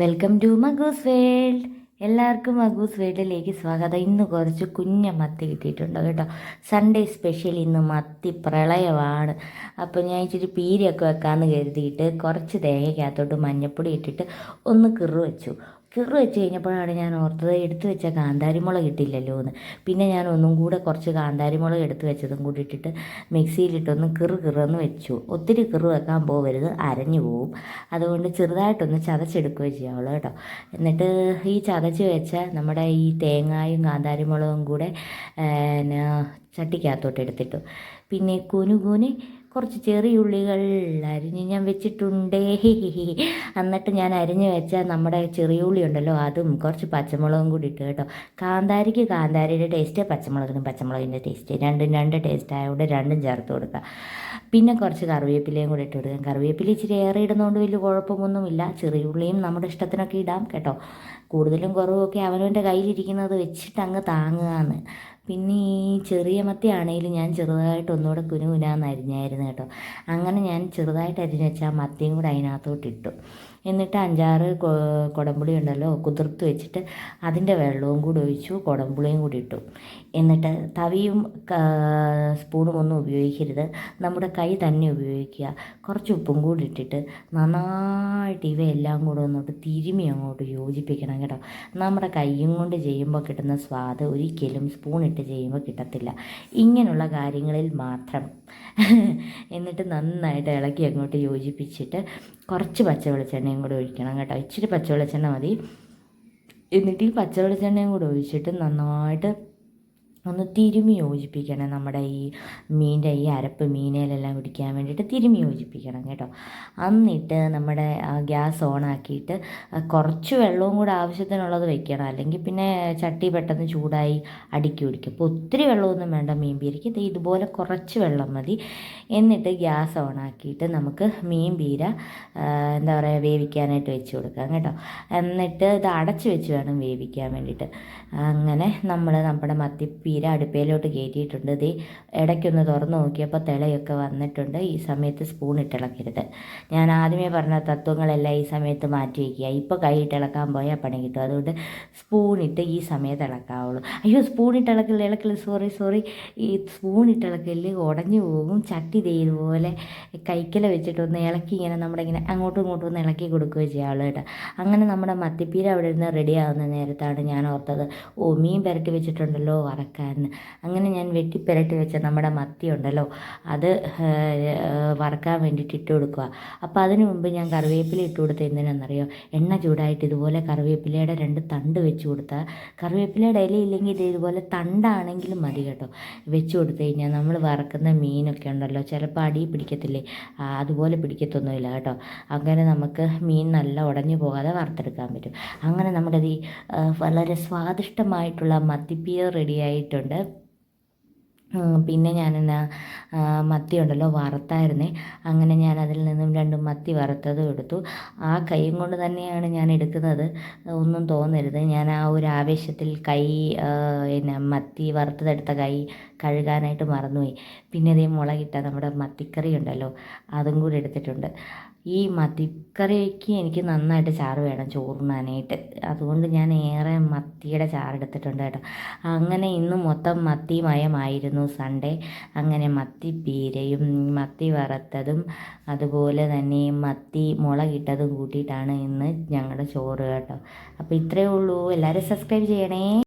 Welcome to മഗൂസ് world എല്ലാവർക്കും മഗൂസ് വേൾഡിലേക്ക് സ്വാഗതം. ഇന്ന് കുറച്ച് കുഞ്ഞ മത്തി കിട്ടിയിട്ടുണ്ട് കേട്ടോ. സൺഡേ സ്പെഷ്യൽ ഇന്ന് മത്തി പ്രളയമാണ്. അപ്പോൾ ഞാൻ ഇച്ചിരി പീരിയൊക്കെ വെക്കാമെന്ന് കരുതിയിട്ട് കുറച്ച് തേങ്ങയ്ക്കകത്തോട്ട് മഞ്ഞപ്പൊടി ഇട്ടിട്ട് ഒന്ന് കിറു വെച്ചു കിറു വെച്ച് കഴിഞ്ഞപ്പോഴാണ് ഞാൻ ഓർത്തത് എടുത്തു വെച്ച കാന്താരിമുളക് ഇട്ടില്ലല്ലോ എന്ന് പിന്നെ ഞാൻ ഒന്നും കൂടെ കുറച്ച് കാന്താരിമുളക് എടുത്ത് വെച്ചതും കൂടി ഇട്ടിട്ട് മിക്സിയിലിട്ടൊന്ന് കിറു കിറന്ന് വെച്ചു. ഒത്തിരി കിറു വെക്കാൻ പോകരുത് അരഞ്ഞു പോവും. അതുകൊണ്ട് ചെറുതായിട്ടൊന്ന് ചതച്ചെടുക്കുകയും ചെയ്യാവുള്ളൂ കേട്ടോ. എന്നിട്ട് ഈ ചതച്ച് വെച്ച നമ്മുടെ ഈ തേങ്ങായും കാന്താരിമുളകും കൂടെ ചട്ടിക്കകത്തോട്ട് എടുത്തിട്ടു. പിന്നെ കുനുകുനി കുറച്ച് ചെറിയ ഉള്ളികൾ അരിഞ്ഞ് ഞാൻ വെച്ചിട്ടുണ്ടേ. എന്നിട്ട് ഞാൻ അരിഞ്ഞ് വെച്ച നമ്മുടെ ചെറിയ ഉള്ളി ഉണ്ടല്ലോ അതും കുറച്ച് പച്ചമുളകും കൂടി ഇട്ട് കേട്ടോ. കാന്താരിക്ക് കാന്താരിയുടെ ടേസ്റ്റ് പച്ചമുളകിനും പച്ചമുളകിന്റെ ടേസ്റ്റ് രണ്ടും രണ്ട് ടേസ്റ്റ് ആയതുകൊണ്ട് രണ്ടും ചേർത്ത് കൊടുക്കുക പിന്നെ കുറച്ച് കറിവേപ്പിലയും കൂടി ഇട്ട് കൊടുക്കാം. കറിവേപ്പില ഇച്ചിരി ഏറെ ഇടുന്നതുകൊണ്ട് വലിയ കുഴപ്പമൊന്നുമില്ല. ചെറിയ ഉള്ളിയും നമ്മുടെ ഇഷ്ടത്തിനൊക്കെ ഇടാം കേട്ടോ. കൂടുതലും കുറവുമൊക്കെ അവനവന്റെ കയ്യിലിരിക്കുന്നത് വെച്ചിട്ട് അങ്ങ് താങ്ങുകയെന്ന് പിന്നെ ഈ ചെറിയ മത്തി ആണെങ്കിലും ഞാൻ ചെറുതായിട്ട് ഒന്നുകൂടെ കുനുകുനാന്ന് അരിഞ്ഞായിരുന്നു കേട്ടോ. അങ്ങനെ ഞാൻ ചെറുതായിട്ട് അരിഞ്ഞ് വെച്ചാൽ മത്തിയും കൂടെ അതിനകത്തോട്ട് ഇട്ടു. എന്നിട്ട് അഞ്ചാറ് കുടംപുളി ഉണ്ടല്ലോ കുതിർത്ത് വെച്ചിട്ട് അതിന്റെ വെള്ളവും കൂടി ഒഴിച്ചു കുടംപുളിയും കൂടി ഇട്ടു. എന്നിട്ട് തവിയും സ്പൂണും ഒന്നും ഉപയോഗിക്കരുത്. നമ്മുടെ കൈ തന്നെ ഉപയോഗിക്കുക. കുറച്ച് ഉപ്പും കൂടി ഇട്ടിട്ട് നന്നായിട്ട് ഇവയെല്ലാം കൂടെ ഒന്നോട്ട് തിരുമി അങ്ങോട്ട് യോജിപ്പിക്കണം കേട്ടോ. നമ്മുടെ കൈയും കൊണ്ട് ചെയ്യുമ്പോൾ കിട്ടുന്ന സ്വാദ് ഒരിക്കലും സ്പൂൺ ഇട്ട് ചെയ്യുമ്പോൾ കിട്ടത്തില്ല. ഇങ്ങനെയുള്ള കാര്യങ്ങളിൽ മാത്രം. എന്നിട്ട് നന്നായിട്ട് ഇളക്കി അങ്ങോട്ട് യോജിപ്പിച്ചിട്ട് കുറച്ച് പച്ച വെളിച്ചെണ്ണയും കൂടെ ഒഴിക്കണം കേട്ടോ. ഇച്ചിരി പച്ചവെളിച്ചെണ്ണ മതി. എന്നിട്ട് ഈ പച്ചവെളിച്ചെണ്ണയും കൂടെ ഒഴിച്ചിട്ട് നന്നായിട്ട് ഒന്ന് തിരുമി യോജിപ്പിക്കണം നമ്മുടെ ഈ മീന്റെ ഈ അരപ്പ് മീനയിലെല്ലാം പിടിക്കാൻ വേണ്ടിയിട്ട് തിരുമി യോജിപ്പിക്കണം കേട്ടോ. എന്നിട്ട് നമ്മുടെ ഗ്യാസ് ഓണാക്കിയിട്ട് കുറച്ച് വെള്ളവും കൂടെ ആവശ്യത്തിനുള്ളത് വെക്കണം. അല്ലെങ്കിൽ പിന്നെ ചട്ടി പെട്ടെന്ന് ചൂടായി അടുക്കി പിടിക്കും. അപ്പോൾ ഒത്തിരി വെള്ളമൊന്നും വേണ്ട മീൻ പീരയ്ക്ക് ഇത് ഇതുപോലെ കുറച്ച് വെള്ളം മതി. എന്നിട്ട് ഗ്യാസ് ഓണാക്കിയിട്ട് നമുക്ക് മീൻ പീര എന്താ പറയുക വേവിക്കാനായിട്ട് വെച്ച് കൊടുക്കാം കേട്ടോ. എന്നിട്ട് ഇത് അടച്ച് വെച്ച് വേണം വേവിക്കാൻ വേണ്ടിയിട്ട്. അങ്ങനെ നമ്മൾ നമ്മുടെ മത്തിപ്പീ ചീര അടുപ്പയിലോട്ട് കയറ്റിയിട്ടുണ്ട് ഇത് ഇടയ്ക്കൊന്ന് തുറന്ന് നോക്കിയപ്പോൾ തിളയൊക്കെ വന്നിട്ടുണ്ട്. ഈ സമയത്ത് സ്പൂൺ ഇട്ടിളക്കരുത്. ഞാൻ ആദ്യമേ പറഞ്ഞ തത്വങ്ങളെല്ലാം ഈ സമയത്ത് മാറ്റി വയ്ക്കുക ഇപ്പോൾ കൈ ഇട്ടിളക്കാൻ പോയാൽ പണി കിട്ടും. അതുകൊണ്ട് സ്പൂൺ ഇട്ട് ഈ സമയത്ത് ഇളക്കാവുള്ളൂ. അയ്യോ സ്പൂൺ ഇട്ടിളക്കില്ല ഇളക്കില്ല സോറി സോറി ഈ സ്പൂൺ ഇട്ടിളക്കൽ ഉടഞ്ഞു പോകും. ചട്ടി ഇതുപോലെ കൈക്കല വെച്ചിട്ടൊന്ന് ഇളക്കി ഇങ്ങനെ നമ്മുടെ ഇങ്ങനെ അങ്ങോട്ടും ഇങ്ങോട്ടും ഒന്ന് ഇളക്കി കൊടുക്കുകയോ ചെയ്യാവുള്ളൂ കേട്ടോ. അങ്ങനെ നമ്മുടെ മത്തിപ്പീര അവിടെ നിന്ന് റെഡി ആവുന്ന നേരത്താണ് ഞാൻ ഓർത്തത്. ഓ മീൻ പുരട്ടി വെച്ചിട്ടുണ്ടല്ലോ വറക്കാൻ. വറക്കാമെന്ന് അങ്ങനെ ഞാൻ വെട്ടിപ്പെരട്ടി വെച്ച നമ്മുടെ മത്തി ഉണ്ടല്ലോ അത് വറക്കാൻ വേണ്ടിയിട്ട് ഇട്ട് കൊടുക്കുക. അപ്പോൾ അതിന് മുമ്പ് ഞാൻ കറിവേപ്പില ഇട്ട് കൊടുത്ത എന്തിനാണെന്നറിയോ എണ്ണ ചൂടായിട്ട് ഇതുപോലെ കറിവേപ്പിലയുടെ രണ്ട് തണ്ട് വെച്ച് കൊടുത്താൽ കറിവേപ്പിലയുടെ ഇല ഇല്ലെങ്കിൽ ഇത് ഇതുപോലെ തണ്ടാണെങ്കിലും മതി കേട്ടോ. വെച്ച് കൊടുത്തു കഴിഞ്ഞാൽ നമ്മൾ വറക്കുന്ന മീനൊക്കെ ഉണ്ടല്ലോ ചിലപ്പോൾ അടി പിടിക്കത്തില്ലേ? അതുപോലെ പിടിക്കത്തൊന്നുമില്ല കേട്ടോ. അങ്ങനെ നമുക്ക് മീൻ നല്ല ഉടഞ്ഞു പോകാതെ വറുത്തെടുക്കാൻ പറ്റും. അങ്ങനെ നമ്മുടെ ഈ വളരെ സ്വാദിഷ്ടമായിട്ടുള്ള മത്തിപ്പിയർ റെഡിയായിട്ട് വെച്ചിട്ടുണ്ട് പിന്നെ ഞാൻ എന്നാ മത്തി ഉണ്ടല്ലോ വറുത്തായിരുന്നേ. അങ്ങനെ ഞാൻ അതിൽ നിന്നും രണ്ട് മത്തി വറുത്തതും എടുത്തു. ആ കൈയും കൊണ്ട് തന്നെയാണ് ഞാൻ എടുക്കുന്നത്. ഒന്നും തോന്നരുത്. ഞാൻ ആ ഒരു ആവേശത്തിൽ കൈ പിന്നെ മത്തി വറുത്തതെടുത്ത കൈ കഴുകാനായിട്ട് മറന്നുപോയി. പിന്നെ അതേ മുളകിട്ട നമ്മുടെ മത്തിക്കറി ഉണ്ടല്ലോ അതും കൂടി എടുത്തിട്ടുണ്ട്. ഈ മത്തിക്കറിക്ക് എനിക്ക് നന്നായിട്ട് ചാറ് വേണം ചോറുണ്ണാനായിട്ട്. അതുകൊണ്ട് ഞാൻ ഏറെ മത്തിയുടെ ചാറെടുത്തിട്ടുണ്ട് കേട്ടോ. അങ്ങനെ ഇന്ന് മൊത്തം മത്തി മയമായിരുന്നു സൺഡേ. അങ്ങനെ മത്തി പീരയും മത്തി വറുത്തതും അതുപോലെ തന്നെ മത്തി മുളകിട്ടതും കൂട്ടിയിട്ടാണ് ഇന്ന് ഞങ്ങളുടെ ചോറ് കേട്ടോ. അപ്പോൾ ഇത്രയേ ഉള്ളൂ. എല്ലാവരും സബ്സ്ക്രൈബ് ചെയ്യണേ.